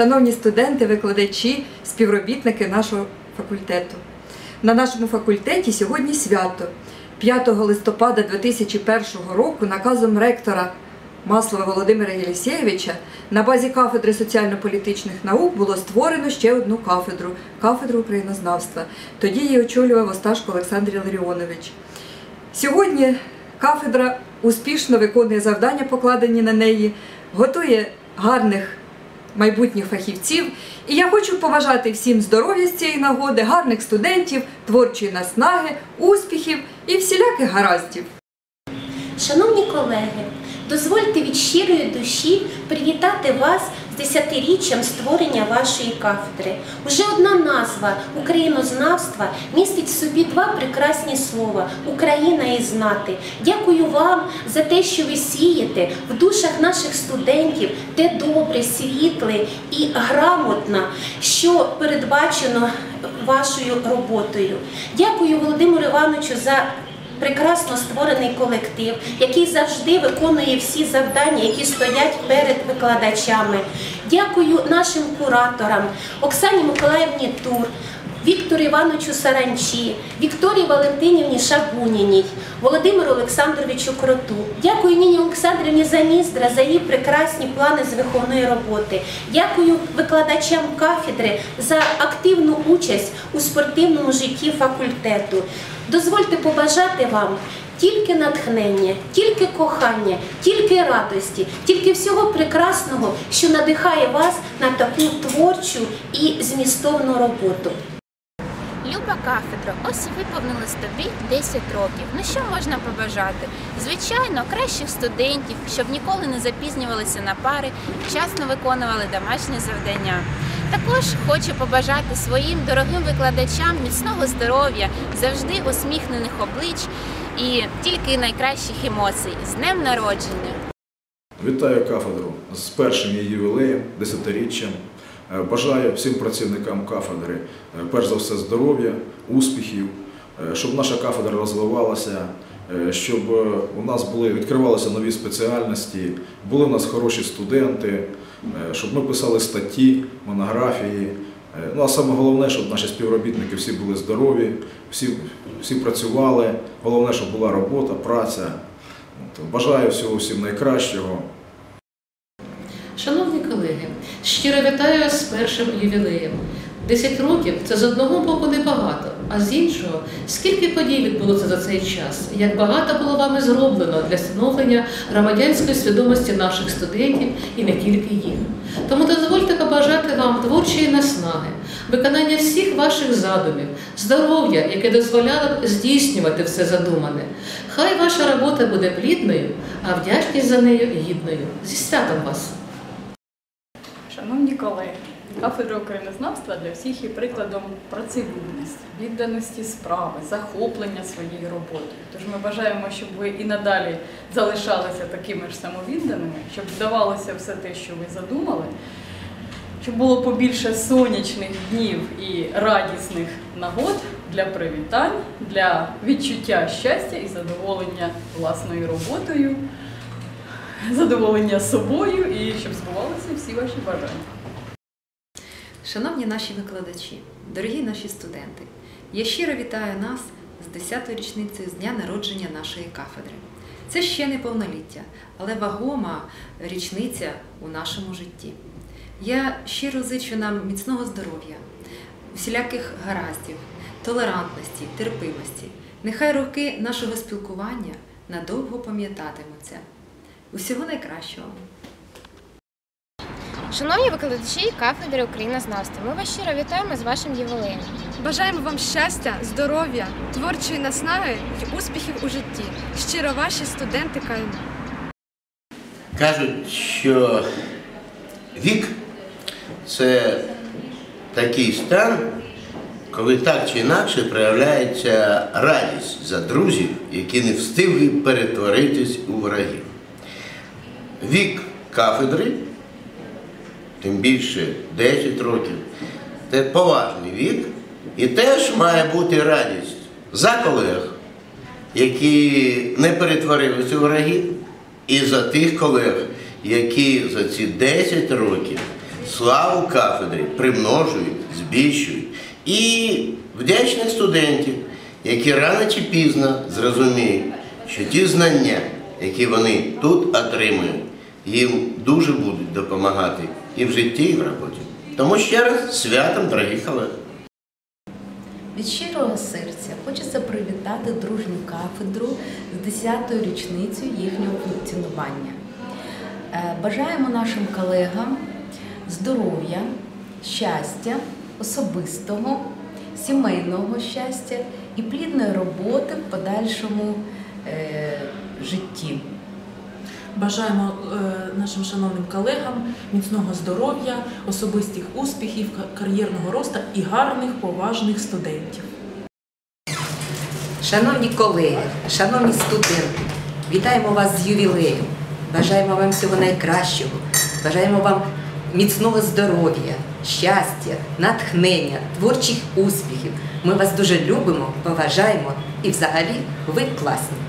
шановні студенти, викладачі, співробітники нашого факультету. На нашому факультеті сьогодні свято. 5 листопада 2001 року наказом ректора Маслова Володимира Єлісєєвича на базі кафедри соціально-політичних наук було створено ще одну кафедру кафедру українознавства. Тоді її очолював Осташко Олександр Іларіонович. Сьогодні кафедра успішно виконує завдання, покладені на неї, готує гарних майбутніх фахівців. І я хочу побажати всім здоров'я з цієї нагоди, гарних студентів, творчої наснаги, успіхів і всіляких гараздів. Шановні колеги, дозвольте від щирої душі привітати вас десятиріччям створення вашої кафедри. Уже одна назва українознавства містить в собі два прекрасні слова Україна і знати. Дякую вам за те, що ви сієте в душах наших студентів те добре, світле і грамотне, що передбачено вашою роботою. Дякую Володимиру Івановичу за прекрасно створений колектив, який завжди виконує всі завдання, які стоять перед викладачами. Дякую нашим кураторам Оксані Миколаївні Тур. Віктору Івановичу Саранчі, Вікторії Валентинівні Шабуніній, Володимиру Олександровичу Кроту. Дякую Ніні Олександрівні Заміздра за її прекрасні плани з виховної роботи. Дякую викладачам кафедри за активну участь у спортивному житті факультету. Дозвольте побажати вам тільки натхнення, тільки кохання, тільки радості, тільки всього прекрасного, що надихає вас на таку творчу і змістовну роботу. Кафедро, ось виповнилось тобі 10 років. Ну що можна побажати? Звичайно, кращих студентів, щоб ніколи не запізнювалися на пари, вчасно виконували домашні завдання. Також хочу побажати своїм дорогим викладачам міцного здоров'я, завжди усміхнених облич і тільки найкращих емоцій з днем народження. Вітаю кафедру з першим її ювілеєм, десятиріччям. Е, Бажаю всім працівникам кафедри, е, перш за все, здоров'я, успіхів, е, щоб наша кафедра розвивалася, щоб у нас були, відкривалися нові спеціальності, були у нас хороші студенти, щоб ми писали статті, монографії. Ну а саме головне, щоб наші співробітники всі були здорові, всі, всі працювали. Головне, щоб була робота, праця. Бажаю всього всім найкращого. Шановні колеги, щиро вітаю з першим ювілеєм. Десять років це з одного боку небагато, а з іншого, скільки подій відбулося за цей час, як багато було вами зроблено для становлення громадянської свідомості наших студентів і не тільки їх. Тому дозвольте побажати вам творчої наснаги, виконання всіх ваших задумів, здоров'я, яке дозволяло б здійснювати все задумане. Хай ваша робота буде плідною, а вдячність за нею гідною. Зі святом вас! Кафедра українознавства для всіх є прикладом працелюбності, відданості справи, захоплення своєю роботою. Тож ми бажаємо, щоб ви і надалі залишалися такими ж самовідданими, щоб вдавалося все те, що ви задумали, щоб було побільше сонячних днів і радісних нагод для привітань, для відчуття щастя і задоволення власною роботою задоволення собою і щоб збувалися всі ваші бажання. Шановні наші викладачі, дорогі наші студенти, я щиро вітаю нас з 10-ю річницею з дня народження нашої кафедри. Це ще не повноліття, але вагома річниця у нашому житті. Я щиро зичу нам міцного здоров'я, всіляких гараздів, толерантності, терпимості. Нехай роки нашого спілкування надовго пам'ятатимуться. Усього найкращого! Шановні викладачі кафедри українознавства, ми вас щиро вітаємо з вашим ювілеєм. Бажаємо вам щастя, здоров'я, творчої наснаги і успіхів у житті. Щиро ваші студенти КНУ. Кажуть, що вік це такий стан, коли так чи інакше проявляється радість за друзів, які не встигли перетворитись у ворогів. Вік кафедри, тим більше 10 років, це поважний вік, і теж має бути радість за колег, які не перетворилися у ворогів, і за тих колег, які за ці 10 років славу кафедри примножують, збільшують. І вдячних студентів, які рано чи пізно зрозуміють, що ті знання, які вони тут отримують, їм дуже будуть допомагати і в житті, і в роботі. Тому ще раз святом, дорогі колеги. Від щирого серця хочеться привітати дружню кафедру з 10-ю річницею їхнього функціонування. Е, Бажаємо нашим колегам здоров'я, щастя, особистого, сімейного щастя і плідної роботи в подальшому е, житті. Бажаємо е, нашим шановним колегам міцного здоров'я, особистих успіхів, кар'єрного росту і гарних поважних студентів. Шановні колеги, шановні студенти, вітаємо вас з ювілеєм. Бажаємо вам всього найкращого. Бажаємо вам міцного здоров'я, щастя, натхнення, творчих успіхів. Ми вас дуже любимо, поважаємо і взагалі ви класні.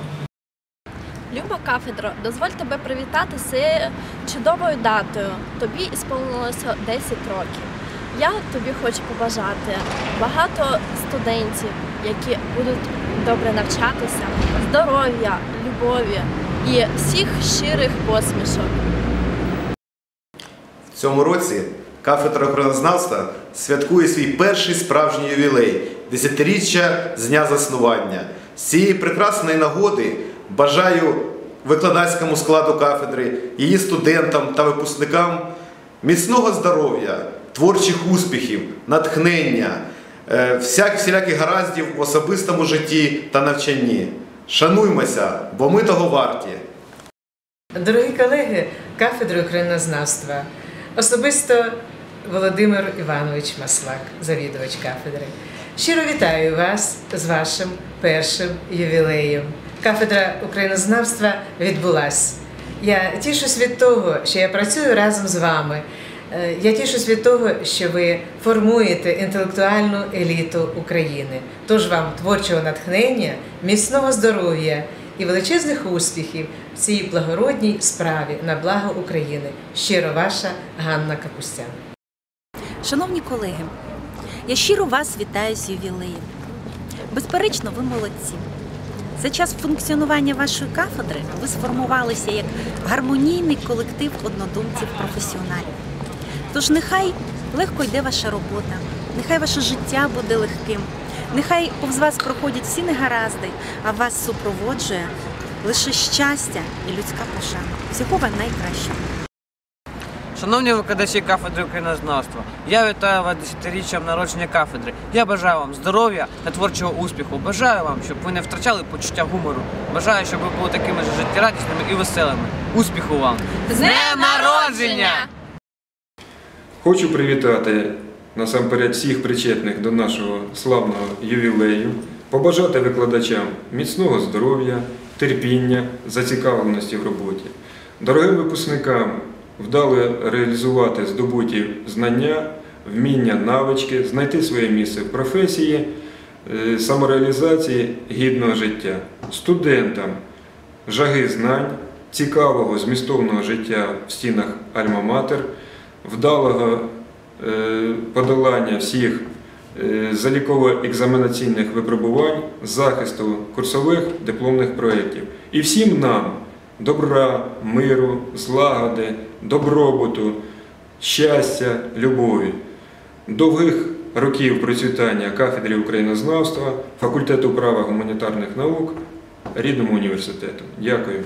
Кафедро, дозволь тебе привітати з чудовою датою. Тобі ісполнилося 10 років. Я тобі хочу побажати багато студентів, які будуть добре навчатися, здоров'я, любові і всіх щирих посмішок. В цьому році кафедра охоронознавства святкує свій перший справжній ювілей десятиріччя з дня заснування. З цієї прекрасної нагоди бажаю викладацькому складу кафедри, її студентам та випускникам міцного здоров'я, творчих успіхів, натхнення, е, всіляких гараздів в особистому житті та навчанні. Шануймося, бо ми того варті. Дорогі колеги кафедри українознавства, особисто Володимир Іванович Маслак, завідувач кафедри. Щиро вітаю вас з вашим першим ювілеєм. Кафедра українознавства відбулась. Я тішусь від того, що я працюю разом з вами. Е, Я тішусь від того, що ви формуєте інтелектуальну еліту України. Тож вам творчого натхнення, міцного здоров'я і величезних успіхів в цій благородній справі на благо України. Щиро ваша Ганна Капустян. Шановні колеги, я щиро вас вітаю з ювілеєм. Безперечно, ви молодці. За час функціонування вашої кафедри ви сформувалися як гармонійний колектив однодумців-професіоналів. Тож нехай легко йде ваша робота, нехай ваше життя буде легким, нехай повз вас проходять всі негаразди, а вас супроводжує лише щастя і людська пошана. Всього вам найкращого. Шановні викладачі кафедри українознавства, я вітаю вас десятиріччям народження кафедри. Я бажаю вам здоров'я та творчого успіху. Бажаю вам, щоб ви не втрачали почуття гумору. Бажаю, щоб ви були такими ж життєрадісними і веселими. Успіху вам! З днем народження! Хочу привітати насамперед всіх причетних до нашого славного ювілею, побажати викладачам міцного здоров'я, терпіння, зацікавленості в роботі, дорогим випускникам вдало реалізувати здобуті знання, вміння, навички, знайти своє місце в професії, е, самореалізації гідного життя, студентам жаги знань, цікавого змістовного життя в стінах Альма-Матер, вдалого е, подолання всіх е, заліково-екзаменаційних випробувань, захисту курсових дипломних проєктів. І всім нам добра, миру, злагоди, добробуту, щастя, любові, довгих років процвітання кафедрі українознавства, факультету права гуманітарних наук, рідному університету. Дякую.